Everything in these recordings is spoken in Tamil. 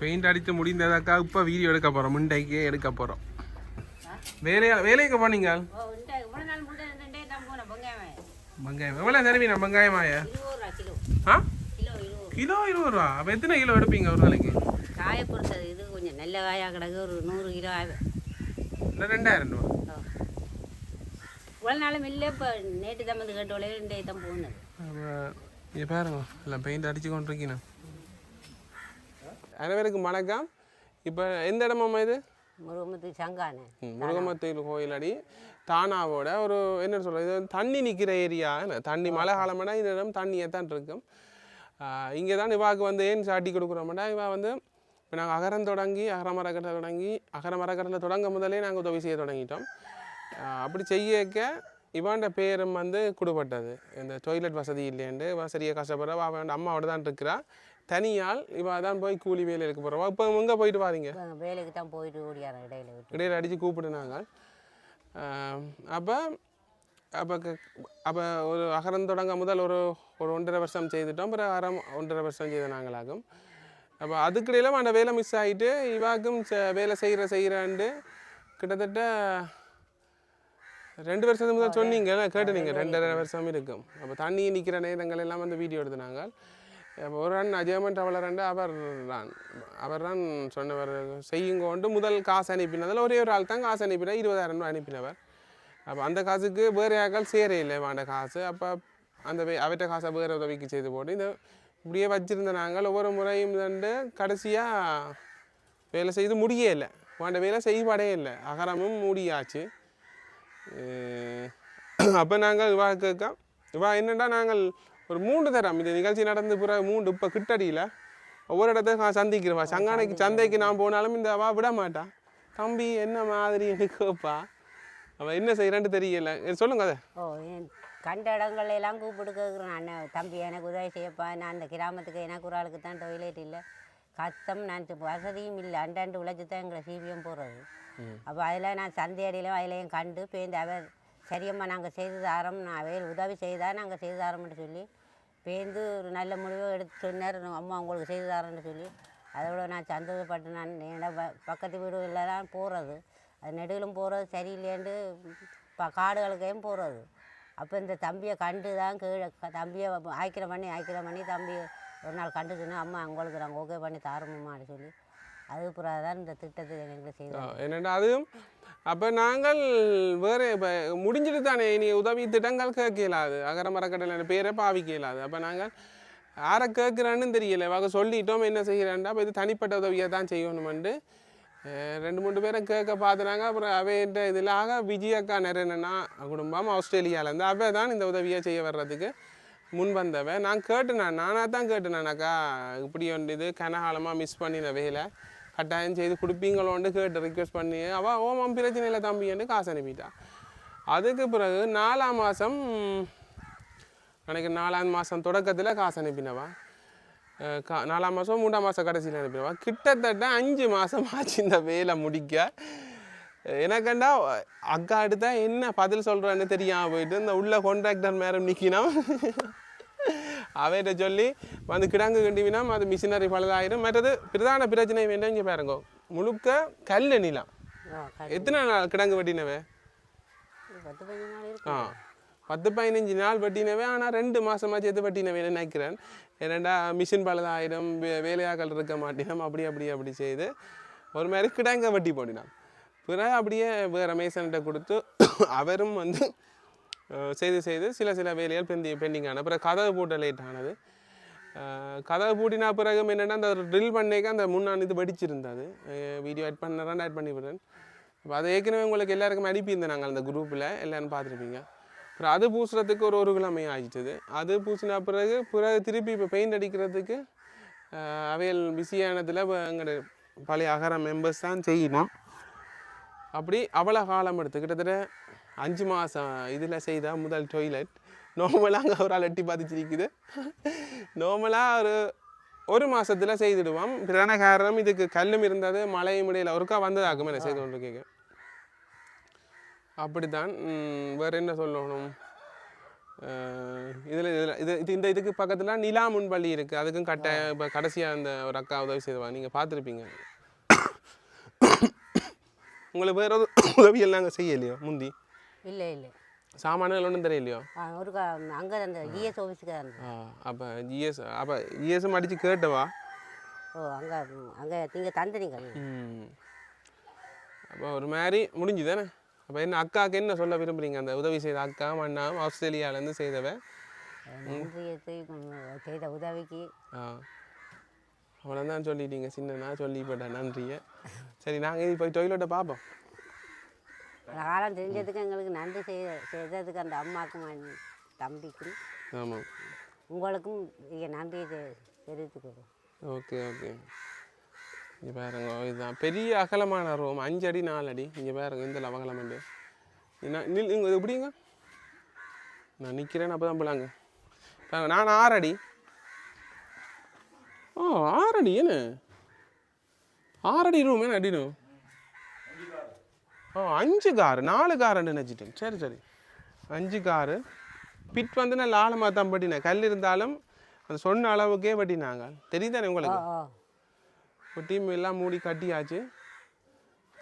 பெயிண்ட் அடித்து முடிந்ததாக்கா இப்போ வீடியோ எடுக்க போகிறோம் முண்டைக்கே எடுக்க போகிறோம் வேலையா வேலைக்கு போனீங்க? வெங்காயம். எவ்வளோ தருவீங்க வெங்காயமாயா? ஆ? கிலோ இருபது. ரூபா. அப்போ எத்தனை கிலோ எடுப்பீங்க ஒரு நாளைக்கு? காய பொறுத்தது இது கொஞ்சம் நல்ல காயாக கிடக்கு. ஒரு நூறு கிலோ ஆகும் இல்லை ரெண்டாயிரம் ரூபா. இவ்வளோ நாளும் இல்லை இப்போ நேற்று தான் வந்து கேட்டோலே ரெண்டே தான் அப்போ இங்கே பாருங்க. எல்லாம் பெயிண்ட் அடித்து கொண்டிருக்கீங்க. அனைவருக்கும் வணக்கம். இப்போ எந்த இடமாம்மா இது? முருகமுத்து சங்கானே. ம், முருகமத்தூர் கோயில் அடி தானாவோட ஒரு என்ன சொல்கிறது இது தண்ணி நிற்கிற ஏரியா தண்ணி மழை காலம்னா இந்த இடம் தண்ணியே தான் இருக்கும். இங்கே தான் இவாவுக்கு வந்து ஏன் சாட்டி கொடுக்குறோம்னா இவா வந்து இப்போ நாங்கள் அகரம் தொடங்கி அகரமரக்கட்டை தொடங்கி அகரமரக்கட்டில் தொடங்க முதலே நாங்கள் உதவி செய்ய தொடங்கிட்டோம். அப்படி செய்யக்க இவாண்ட பேரும் வந்து கொடுப்பட்டது இந்த டொய்லெட் வசதி இல்லைன்ட்டு வசதியை கஷ்டப்படுற அவன் அம்மாவோட தான் இருக்கிறா. தனியால் இவா தான் போய் கூலி வேலைக்கு போகிறவா இப்போ எங்கே போயிட்டு வாரீங்க? வேலைக்கு தான் போயிட்டு ஓடியாரன் இடையில இடையில அடித்து கூப்பிடுனாங்க. அப்போ அப்போ அப்போ ஒரு அகரம் தொடங்க முதல் ஒரு ஒரு ஒன்றரை வருஷம் செய்துட்டோம். அப்புறம் அறம் ஒன்றரை வருஷம் செய்த நாங்களாகும். அப்போ அதுக்கிடையில அந்த வேலை மிஸ் ஆகிட்டு இவாக்கும் வேலை செய்கிற செய்கிறான்ட்டு கிட்டத்தட்ட ரெண்டு வருஷத்துக்கு முதல் சொன்னீங்க கேட்டு நீங்கள் ரெண்டரை வருஷம் இருக்கும். அப்போ தண்ணி நிற்கிற நேரங்கள் எல்லாம் வந்து வீடியோ எடுத்துனாங்க அப்போ ஒரு ரன் அஜயமன் டவலரண்டு அவர் தான். அவர் தான் சொன்னவர் செய்யுங்கோண்டு முதல் காசு அனுப்பினதில் ஒரே ஒரு ஆள் தான் காசு அனுப்பினார் இருபதாயிரம் ரூபாய் அனுப்பினவர். அப்போ அந்த காசுக்கு வேறு ஆக்கள் சேரே இல்லை வேண்ட காசு. அப்போ அந்த வே அவற்ற காசை வேறு உதவிக்கு செய்து போட்டு இந்த இப்படியே வச்சுருந்த நாங்கள் ஒவ்வொரு முறையும் வந்து கடைசியாக வேலை செய்து முடியே இல்லை. வேண்ட வேலை செய்யப்படே இல்லை. அகரமும் முடியாச்சு. அப்போ நாங்கள் இவா கேட்க இவா என்னென்னா நாங்கள் ஒரு மூன்று தரம். இந்த நிகழ்ச்சி நடந்து பிறகு மூன்று இப்போ கிட்டடியில். ஒவ்வொரு இடத்தையும் சந்திக்கிறவா? சங்கானைக்கு சந்தைக்கு நான் போனாலும் இந்த அவா விட மாட்டா. தம்பி என்ன மாதிரி கேட்பா அவள் என்ன செய்கிறான்னு தெரியல. சொல்லுங்க அதை. ஓ கண்ட இடங்கள்ல எல்லாம் கூப்பிட்டு கேட்குறேன் அண்ணன் தம்பி எனக்கு உதவி செய்யப்பா. நான் அந்த கிராமத்துக்கு எனக்கு ஒரு ஆளுக்கு தான் டொய்லெட் இல்லை. கஷ்டம் நான் வசதியும் இல்லை. அண்டாண்டு உழைச்சி தான் எங்களை சிபிஎம் போடுறது. அப்போ அதில் நான் சந்தையடியிலும் அதிலையும் கண்டு பேருந்து அவர் சரியம்மா நாங்கள் செய்து தாரோம். நான் அவையில் உதவி செய்தால் நாங்கள் செய்து தாரோம்னு சொல்லி பேருந்து ஒரு நல்ல முடிவை எடுத்து சொன்னார். அம்மா உங்களுக்கு செய்து தாரோன்னு சொல்லி. அதோட நான் சந்தோஷப்பட்டு நான் என்னோட ப- பக்கத்து வீடுகளெல்லாம் போகிறது அது நெடுகளும் போகிறது சரியில்லைன்ட்டு இப்போ காடுகளுக்கையும் போகிறது அப்போ இந்த தம்பியை கண்டு தான் கீழே தம்பியை ஆய்க்கிற பண்ணி ஆய்க்கிற பண்ணி தம்பி ஒரு நாள் கண்டு சொன்னால் அம்மா உங்களுக்கு நாங்கள் ஓகே பண்ணி தாரமும்மான்னு சொல்லி. அது பிறகு தான் இந்த திட்டத்தை எங்களுக்கு செய்தோம் என்னென்னா அதுவும் அப்போ நாங்கள் வேறு இப்போ முடிஞ்சிட்டு தானே இனி உதவி திட்டங்கள் கேட்க இயலாது அகர மரக்கடலை பேரை பாவிக்க இயலாது அப்போ நாங்கள் யாரை கேட்குறான்னு தெரியல. அவங்க சொல்லிட்டோம் என்ன செய்கிறான்டா. அப்போ இது தனிப்பட்ட உதவியை தான் செய்யணுமெண்டு. ரெண்டு மூணு பேரை கேட்க பார்த்துனாங்க அப்புறம் அவையிட்ட இதிலாக ஆக விஜயக்கா நிறையனா குடும்பம் ஆஸ்திரேலியாவிலேருந்து அவ தான் இந்த உதவியை செய்ய வர்றதுக்கு முன் வந்தவன் நான் கேட்டுனேன் நானாக தான் கேட்டுனேனாக்கா இப்படி ஒன்று இது கனகாலமாக மிஸ் பண்ணின வேலை கட்டாயம் செய்து கொடுப்பீங்களோண்டு கேட்டு ரிக்வெஸ்ட் பண்ணி அவள் ஓமாம் பிரச்சனை இல்லை தம்பின்னு காசு அனுப்பிட்டா. அதுக்கு பிறகு நாலாம் மாதம் எனக்கு நாலாம் மாதம் தொடக்கத்தில் காசு அனுப்பினவா. கா நாலாம் மாதம் மூணாம் மாதம் கடைசியில் அனுப்பினவா. கிட்டத்தட்ட அஞ்சு மாதம் ஆச்சு இந்த வேலை முடிக்க. எனக்கண்டா அக்கா அடுத்தா என்ன பதில் சொல்கிறேன்னு தெரியாமல் போயிட்டு இந்த உள்ள கான்ட்ராக்டர் மேடம் நிற்கினா அவைகிட்ட சொல்லி வந்து கிடங்கு கண்டிவினா அது மிஷினரி பழுதாயிரும் மற்றது பிரதான பிரச்சனை வேண்டாம் இங்கே பாருங்க. முழுக்க கல் நிலம் க- எத்தனை நாள் கிடங்கு வெட்டினவே? பத்து பதினஞ்சு நாள் ஆ பத்து பதினஞ்சு நாள் வெட்டினவே ஆனால் ரெண்டு மாதமாச்சு எது வெட்டினவே நினைக்கிறேன். ஏன்னாண்டா மிஷின் பழுதாயிரம் வே வேலையாக்கள் இருக்க மாட்டினோம் அப்படி அப்படி அப்படி செய்து ஒரு மாதிரி கிடங்க வெட்டி போட்டினான் பிறகு அப்படியே வேறு மேசன்கிட்ட கொடுத்து அவரும் வந்து செய்து செய்து சில சில வேலைகள் பெண்டி பெண்டிங் ஆன பிறகு கதவு போட்ட லேட் ஆனது. கதவு பூட்டினா பிறகு என்னென்னா அந்த ட்ரில் பண்ணேக்க அந்த முன்னாடி இது வெடிச்சிருந்தது. வீடியோ ஆட் பண்ணுறேன் ஆட் பண்ணி விடுறேன். இப்போ அதை ஏற்கனவே உங்களுக்கு எல்லாருக்குமே அனுப்பியிருந்தேன் நாங்கள் அந்த குரூப்பில் எல்லாரும் பார்த்துருப்பீங்க. அப்புறம் அது பூசுறதுக்கு ஒரு ஒரு கிழமை ஆயிடுச்சு அது பூசின பிறகு பிறகு திருப்பி இப்போ பெயிண்ட் அடிக்கிறதுக்கு அவையல் பிஸியானதில் எங்களோட பழைய அகர மெம்பர்ஸ் தான் செய்யணும். அப்படி அவ்வளோ காலம் எடுத்து. கிட்டத்தட்ட அஞ்சு மாதம் இதில் செய்த முதல் டொய்லெட் நார்மலாக அங்கே ஒரு ஆள் எட்டி பார்த்துச்சிருக்குது நார்மலாக ஒரு ஒரு மாசத்துல செய்துடுவோம். பிரதான காரணம் இதுக்கு கல்லும் இருந்தது மழையும் இடையில. ஒருக்கா வந்ததாகும் என்ன செய்து கொண்டு கேட்க அப்படித்தான் ம், வேற என்ன சொல்லணும்? இதில் இதில் இது இது இந்த இதுக்கு பக்கத்தில் நிலா முன்பள்ளி இருக்குது அதுக்கும் கட்ட இப்போ கடைசியாக அந்த ஒரு அக்கா உதவி செய்வாங்க. நீங்கள் பார்த்துருப்பீங்க. உங்களுக்கு வேறு உதவி எல்லாம் நாங்கள் செய்யலையோ முந்தி? இல்லை இல்லை. சாமான்கள் ஒன்றும் தெரியலையோ? ஒரு அங்கே அந்த ஜிஎஸ் ஆஃபீஸுக்கு ஆ அப்போ ஜிஎஸ் அப்போ ஜிஎஸ்எம் அடித்து கேட்டவா ஓ அங்கே அங்கே நீங்கள் தந்துனீங்க. ம். அப்போ ஒரு மாதிரி முடிஞ்சுதானே அப்போ என்ன அக்காவுக்கு என்ன சொல்ல விரும்புறீங்க? அந்த உதவி செய்த அக்கா அண்ணா ஆஸ்திரேலியாவிலேருந்து செய்தவ? செய்த உதவிக்கு. ஆ. அவ்வளோதான் சொல்லிட்டீங்க சின்னனா சொல்லி போட்டேன் நன்றியை. சரி நாங்கள் இது போய் டொய்லெட்டை பார்ப்போம். காலம் தெரிஞ்சதுக்கு எங்களுக்கு நன்றி செய்த செய்ததுக்கு அந்த அம்மாக்கும் தம்பிக்கும். ஆமாம் உங்களுக்கும் இங்கே நன்றியை தெரிவித்துக்கிறோம் ஓகே ஓகே. இங்கே பாருங்க இதுதான். பெரிய அகலமான ரூம். அஞ்சு அடி நாலு அடி. இங்கே பாருங்க இந்த அகலம் உண்டு இங்கே எப்படிங்க? நான் நிற்கிறேன் அப்போ தான் போலாங்க. பாருங்க நான் ஆறு அடி. ஓ ஆறு அடி என்ன? ஆறு அடி ரூம் என்ன அடினும் ஓ அஞ்சு காரு நாலு காருன்னு நினச்சிட்டேன். சரி சரி. அஞ்சு காரு. பிட் வந்து நான் ஆழமாக தான் பட்டினேன் கல் இருந்தாலும் அது சொன்ன அளவுக்கே பட்டினாங்க தெரியுதானே உங்களுக்கு? இப்போ டீம் எல்லாம் மூடி கட்டியாச்சு.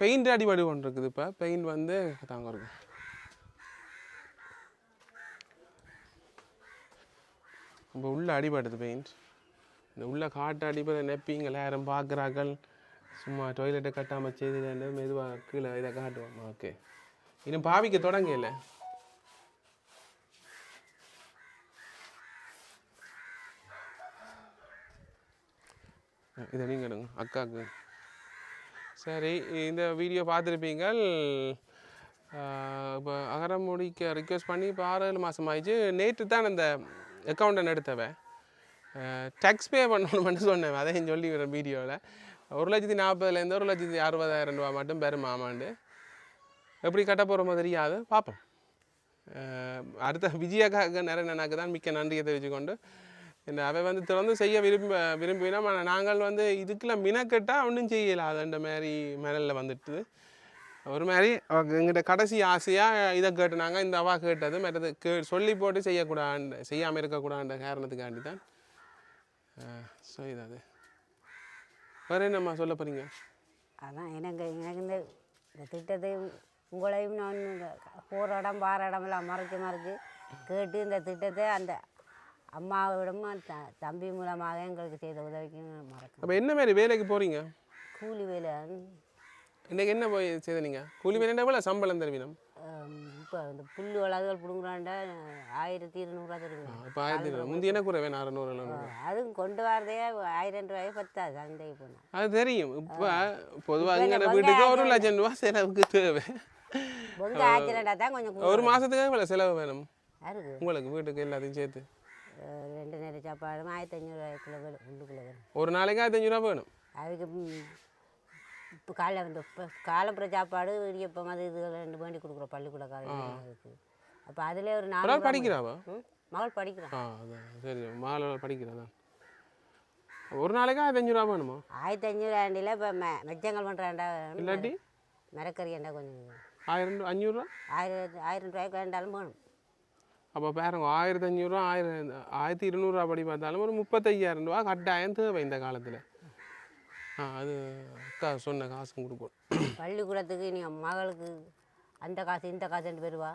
பெயிண்ட் அடிபடி கொண்டு இருக்குது இப்போ. பெயிண்ட் வந்து தாங்க இருக்கு இப்போ உள்ள அடிபடுது பெயிண்ட். இந்த உள்ள காட்டு அடிபட நெப்பிங்கள் யாரும் பார்க்குறாக்கள் சும்மா டாய்லெட்டை கட்டாமல் செய்து மெதுவாக கீழே இதை காட்டுவோம். ஓகே இன்னும் பாவிக்க தொடங்கல. இதை நீங்கள் எடுங்க. அக்காவுக்கு சரி இந்த வீடியோ பார்த்துருப்பீங்கள். இப்போ அகரம் முடிக்க ரிக்வெஸ்ட் பண்ணி இப்போ ஆறு ஏழு மாதம் ஆயிடுச்சு. நேற்று தான் அந்த அக்கௌண்ட்டை எடுத்தவன். டேக்ஸ் பே பண்ணணும்னு சொன்னேன் அதையும் சொல்லி வீடியோவில் ஒரு லட்சத்தி நாற்பதுலேருந்து ஒரு லட்சத்தி அறுபதாயிரம் ரூபா மட்டும் பெரும் ஆமாண்டு எப்படி கட்ட போகிறோமோ தெரியாது பார்ப்போம். அடுத்த விஜயக்காக நிறைய தான் மிக்க நன்றியை தெரிவித்துக்கொண்டு இந்த அவை வந்து தொடர்ந்து செய்ய விரும்ப விரும்பினா நாங்கள் வந்து இதுக்குள்ள மினக்கட்டா ஒன்றும் செய்யலை. செய்யலாதுன்ற மாதிரி மெனலில் வந்துட்டு ஒரு மாதிரி எங்கிட்ட கடைசி ஆசையாக இதை கேட்டுனாங்க இந்த அவா கேட்டது மற்றது கே சொல்லி போட்டு செய்யக்கூடாது செய்யாமல் இருக்கக்கூடாதுன்ற காரணத்துக்காண்டி தான். ஸோ இது அது. வேறு என்னம்மா சொல்ல போகிறீங்க அதான் எனக்கு எனக்கு இந்த இந்த திட்டத்தையும் உங்களையும் நான் போகிற இடம் பாற இடமெல்லாம் மறைச்சு மறைச்சு கேட்டு இந்த திட்டத்தை அந்த அம்மாவிடமும் த தம்பி மூலமாக எங்களுக்கு செய்த உதவிக்கு மறக்க அப்போ என்ன மாதிரி வேலைக்கு போகிறீங்க கூலி வேலை. இன்றைக்கி என்ன போய் செய்த நீங்கள் கூலி வேலை எவ்வளோ சம்பளம் தருவீனம் இப்போ இந்த புல் வளர்கள் பிடுங்குறாண்டா ஆயிரத்தி இருநூறுவா தருவீங்க இப்போ ஆயிரத்தி இருநூறு. முந்தி என்ன குறை வேணும்? அறநூறு அதுவும் கொண்டு வரதே ஆயிரம் ரூபாய் பத்தாது சந்தைக்கு போனால் அது தெரியும். இப்போ பொதுவாக எங்களோட வீட்டுக்கு ஒரு லட்சம் ரூபா செலவுக்கு தேவை. பொங்க ஆச்சிரண்டா தான் கொஞ்சம் கூட ஒரு மாதத்துக்கு இவ்வளோ செலவு வேணும்? உங்களுக்கு வீட்டுக்கு எல்லாத்தையும் சேர்த்து. ரெண்டு நேரம் சாப்பாடும் ஆயிரத்தி ஐநூறுரூவாய்க்குள்ள வேணும் உள்ளுக்குள்ள வேணும். ஒரு நாளைக்கு ஆயிரத்தி அஞ்சூறுவா வேணும். அதுக்கு இப்போ காலைல வந்து இப்போ காலப்புற சாப்பாடு இடியப்பம் அது இது ரெண்டு வேண்டி கொடுக்குறோம் பள்ளிக்கூட காலைக்கு அப்போ அதிலே ஒரு நாலு ரூபா படிக்கிறாவா? மகள் படிக்கிறான். சரி மாலை படிக்கிறதா ஒரு நாளைக்கு ஆயிரத்தி அஞ்சூறுவா வேணுமா? ஆயிரத்தி ஐநூறு ஆண்டியில் இப்போ மெ மெச்சங்கள் பண்ணுறாண்டா இல்லாட்டி? மிரக்கறி ஏண்டா கொஞ்சம் ஆயிரம் அஞ்சூறுரூவா ஆயிரம் ஆயிரம் ரூபாய்க்கு வேண்டாலும் வேணும். அப்போ பாருங்க ஆயிரத்தி அஞ்சூறுரூவா ஆயிரம் ஆயிரத்தி இருநூறுவா படி பார்த்தாலும் ஒரு முப்பத்தையாயிரம் ரூபா கட்டாயம் தேவை இந்த காலத்தில். அது அக்கா சொன்ன காசும் கொடுப்போம். பள்ளிக்கூடத்துக்கு நீ மகளுக்கு அந்த காசு இந்த காசு ரெண்டு பேருவா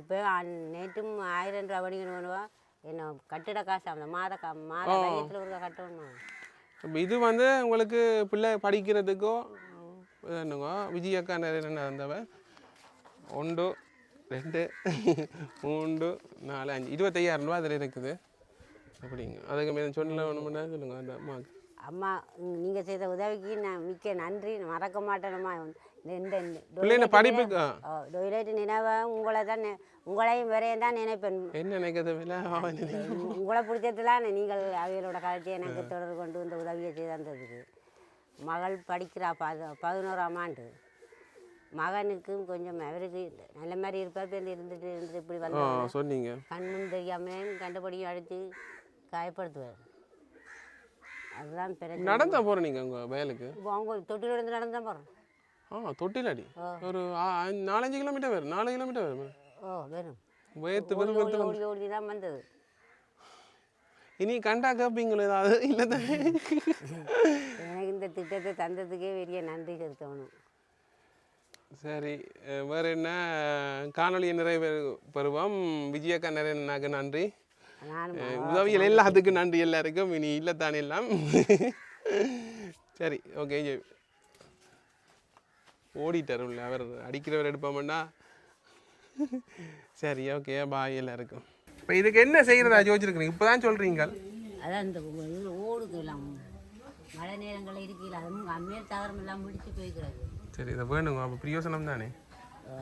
இப்போ நேற்றும் ஆயிரம் ரூபா வணிகன் வேணுவா என்ன கட்டிட காசு அந்த மாத கா மாத மையத்தில் ஒரு கட்டணும்? இப்போ இது வந்து உங்களுக்கு பிள்ளை படிக்கிறதுக்கோ என்னங்கோ விஜய் அக்கா நிறைய இருந்தவ? ஒன்று ரெண்டு மூன்று நாலு அஞ்சு. இருபத்தையாயிரம் ரூபா அதில் இருக்குது. அப்படிங்க. அதுக்கு மேலே சொல்ல ஒன்று சொல்லுங்க அந்த அம்மாவுக்கு. அம்மா நீங்கள் செய்த உதவிக்கு நான் மிக்க நன்றி. மறக்க மாட்டேனம்மா. இந்த பிள்ளைங்க படிப்புக்கு. டொய்லெட் நினைவை உங்களை தான் உங்களையும் வரையும் தான் நினைப்பேன். என்ன நினைக்கிறது. உங்களை பிடிச்சதுலாம் நீங்கள் அவைகளோட கலத்தி எனக்கு தொடர்பு கொண்டு இந்த உதவியை செய்து தந்ததுக்கு. மகள் படிக்கிறா பது பதினோராம் ஆண்டு. மகனுக்கும் கொஞ்சம் அவருக்கு நல்ல மாதிரி இருப்பார் பேர் இருந்துட்டு இருந்துட்டு இப்படி வந்து சொன்னீங்க. கண்முன் தெரியாமல் கண்டுபடியும் அடித்து காயப்படுத்துவார். அதுதான் பிரச்சனை. நடந்தா போகிறேன் நீங்கள் உங்கள் வயலுக்கு. அவங்க தொட்டில இருந்து நடந்து தான் போகிறோம் ஆ தொட்டிலாடி? ஒரு ஆ- நாலஞ்சு கிலோமீட்டர் வரும் நாலு கிலோமீட்டர் வரும். ஓ வேணும் வேத்து ஓடி வெறும் ஓடி ஓடி தான் வந்தது. இனி கண்டா கேட்பீங்களோ ஏதாவது? இல்லை தானே? எனக்கு இந்த திட்டத்தை தந்ததுக்கே பெரிய நன்றி செலுத்தணும் சரி அஹ் வேற என்ன? காணொலியை நிறைவே பெறுவோம். விஜயக்கா நிறைய நன்றி. உதவிகள் எல்லாத்துக்கும் நன்றி எல்லாருக்கும். இனி இல்லை தானே எல்லாம். சரி ஓகே ஓடிட்டார் உள்ள. அவர் அடிக்கிறவர் எடுப்போம்னா சரி ஓகே பாய் எல்லாருக்கும். இப்போ இதுக்கு என்ன செய்யறதா யோசிச்சிருக்கிறீங்க? இப்போ தான் சொல்கிறீங்க அதான் இந்த எல்லாம். மழை நேரங்களில் இருக்கையில் அதுவும் அம்மேல் தகரம் எல்லாம் முடிச்சு போய்க்கிறது. சரி இதை வேணுங்க. அப்போ பிரியோசனம் தானே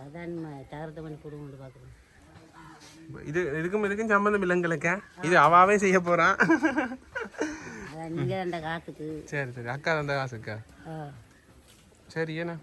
அதான் தகரத்தை பண்ணி கொடுங்க பார்க்குறோம் இப்ப இது இதுக்கும் இதுக்கும் சம்மந்தம் இல்லைங்களுக்கா. இது அவாவே செய்ய காசுக்கு. சரி சரி. அக்கா அந்த காசுக்கா? சரி ஏண்ணா